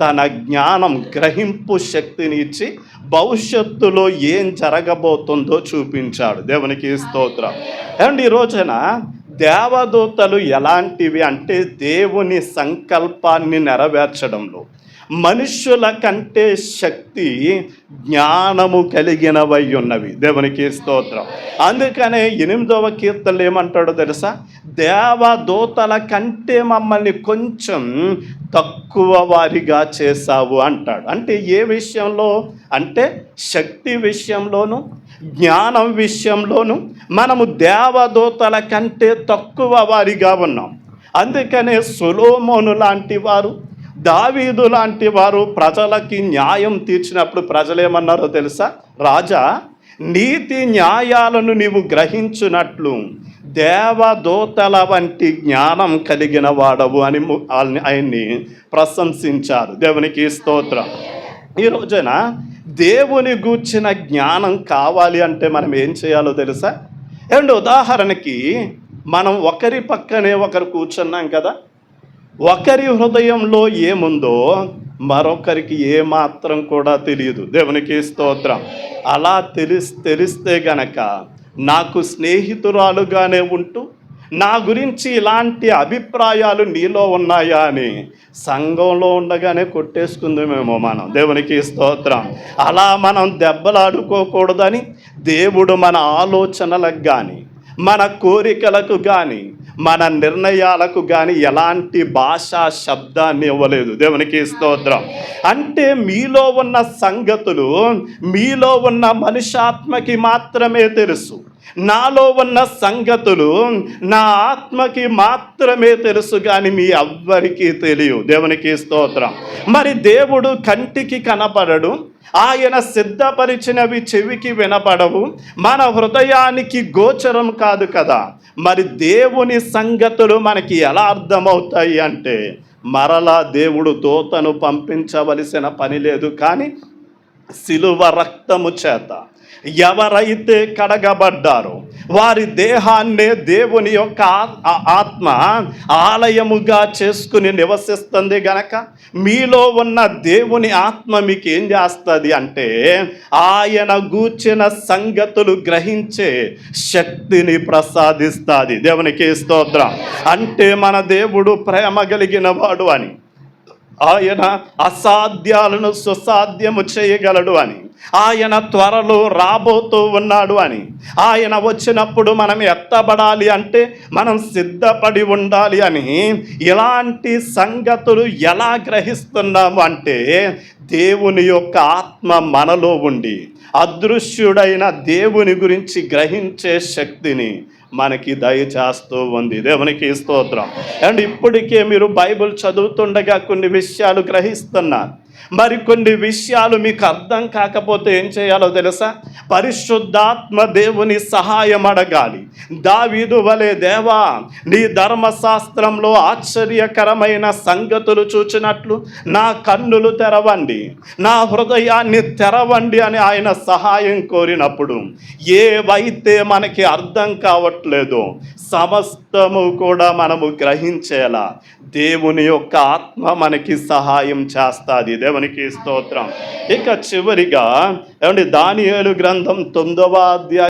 తన జ్ఞానం గ్రహింపు శక్తిని ఇచ్చి భవిష్యత్తులో ఏం జరగబోతుందో చూపించాడు. దేవునికి స్తోత్రం. అండ్ ఈ రోజున దేవదూతలు ఎలాంటివి అంటే దేవుని సంకల్పాన్ని నెరవేర్చడంలో మనుష్యుల కంటే శక్తి జ్ఞానము కలిగినవై ఉన్నవి. దేవునికి స్తోత్రం. అందుకనే ఎనిమిదవ కీర్తనలు ఏమంటాడో తెలుసా? దేవదూతల కంటే మమ్మల్ని కొంచెం తక్కువ వారిగా చేశావు అంటాడు. అంటే ఏ విషయంలో? అంటే శక్తి విషయంలోను జ్ఞానం విషయంలోను మనము దేవదూతల కంటే తక్కువ వారిగా ఉన్నాం. అందుకనే సులోమోను లాంటి వారు దావీదు లాంటి వారు ప్రజలకి న్యాయం తీర్చినప్పుడు ప్రజలేమన్నారో తెలుసా? రాజా నీతి న్యాయాలను నీవు గ్రహించినట్లు దేవదూతల వంటి జ్ఞానం కలిగిన వాడవు అని ఆయన్ని- ప్రశంసించారు. దేవునికి స్తోత్రం. ఈ రోజున దేవుని గూర్చిన జ్ఞానం కావాలి అంటే మనం ఏం చేయాలో తెలుసా? అండ్ ఉదాహరణకి మనం ఒకరి పక్కనే ఒకరు కూర్చున్నాం కదా. ఒకరి హృదయంలో ఏముందో మరొకరికి ఏమాత్రం కూడా తెలియదు. దేవునికి స్తోత్రం. అలా తెలిస్ తెలిస్తే గనక నాకు స్నేహితురాలుగానే ఉంటూ నా గురించి ఇలాంటి అభిప్రాయాలు నీలో ఉన్నాయా అని సంఘంలో ఉండగానే కొట్టేసుకుందామేమో మనం. దేవునికి స్తోత్రం. అలా మనం దెబ్బలాడుకోకూడదని దేవుడు మన ఆలోచనలకు కానీ మన కోరికలకు కానీ మన నిర్ణయాలకు కానీ ఎలాంటి భాషా శబ్దాన్ని ఇవ్వలేదు. దేవునికి స్తోత్రం. అంటే మీలో ఉన్న సంగతులు మీలో ఉన్న మనుషాత్మకి మాత్రమే తెలుసు. నాలో ఉన్న సంగతులు నా ఆత్మకి మాత్రమే తెలుసు కానీ మీ ఎవ్వరికీ తెలియదు. దేవునికి స్తోత్రం. మరి దేవుడు కంటికి కనపడడు ఆయన సిద్ధపరిచినవి చెవికి వినపడవు మన హృదయానికి గోచరం కాదు కదా. మరి దేవుని సంగతులు మనకి ఎలా అర్థమవుతాయి అంటే మరలా దేవుడు దోతను పంపించవలసిన పని లేదు కానీ సిలువ రక్తము చేత. ఎవరైతే కడగబడ్డారో వారి దేహాన్నే దేవుని యొక్క ఆత్మ ఆలయముగా చేసుకుని నివసిస్తుంది గనక మీలో ఉన్న దేవుని ఆత్మ మీకు ఏం చేస్తుంది అంటే ఆయన గూర్చిన సంగతులు గ్రహించే శక్తిని ప్రసాదిస్తుంది. దేవునికి స్తోత్రం. అంటే మన దేవుడు ప్రేమ కలిగిన వాడు అని. ఆయన అసాధ్యాలను సుసాధ్యము చేయగలడు అని. ఆయన త్వరలో రాబోతూ ఉన్నాడు అని. ఆయన వచ్చినప్పుడు మనం ఎత్తబడాలి అంటే మనం సిద్ధపడి ఉండాలి అని. ఇలాంటి సంగతులు ఎలా గ్రహిస్తున్నాము అంటే దేవుని యొక్క ఆత్మ మనలో ఉండి అదృశ్యుడైన దేవుని గురించి గ్రహించే శక్తిని మనకి దయచేస్తూ ఉంది. దేవునికి స్తోత్రం. అండ్ ఇప్పటికే మీరు బైబిల్ చదువుతుండగా కొన్ని విషయాలు గ్రహిస్తున్నారు. మరికొన్ని విషయాలు మీకు అర్థం కాకపోతే ఏం చేయాలో తెలుసా? పరిశుద్ధాత్మ దేవుని సహాయం అడగాలి. దావీదు వలే దేవా నీ ధర్మశాస్త్రంలో ఆశ్చర్యకరమైన సంగతులు చూచినట్లు నా కన్నులు తెరవండి. నా హృదయాన్ని తెరవండి అని ఆయన సహాయం కోరినప్పుడు ఏవైతే మనకి అర్థం కావట్లేదో సమస్తము కూడా మనము గ్రహించేలా దేవుని యొక్క ఆత్మ మనకి సహాయం చేస్తుంది. దేవునికి స్తోత్రం. ఇక చివరిగా ఏమండి దానియేలు గ్రంథం తొమ్మిదవ అధ్యాయం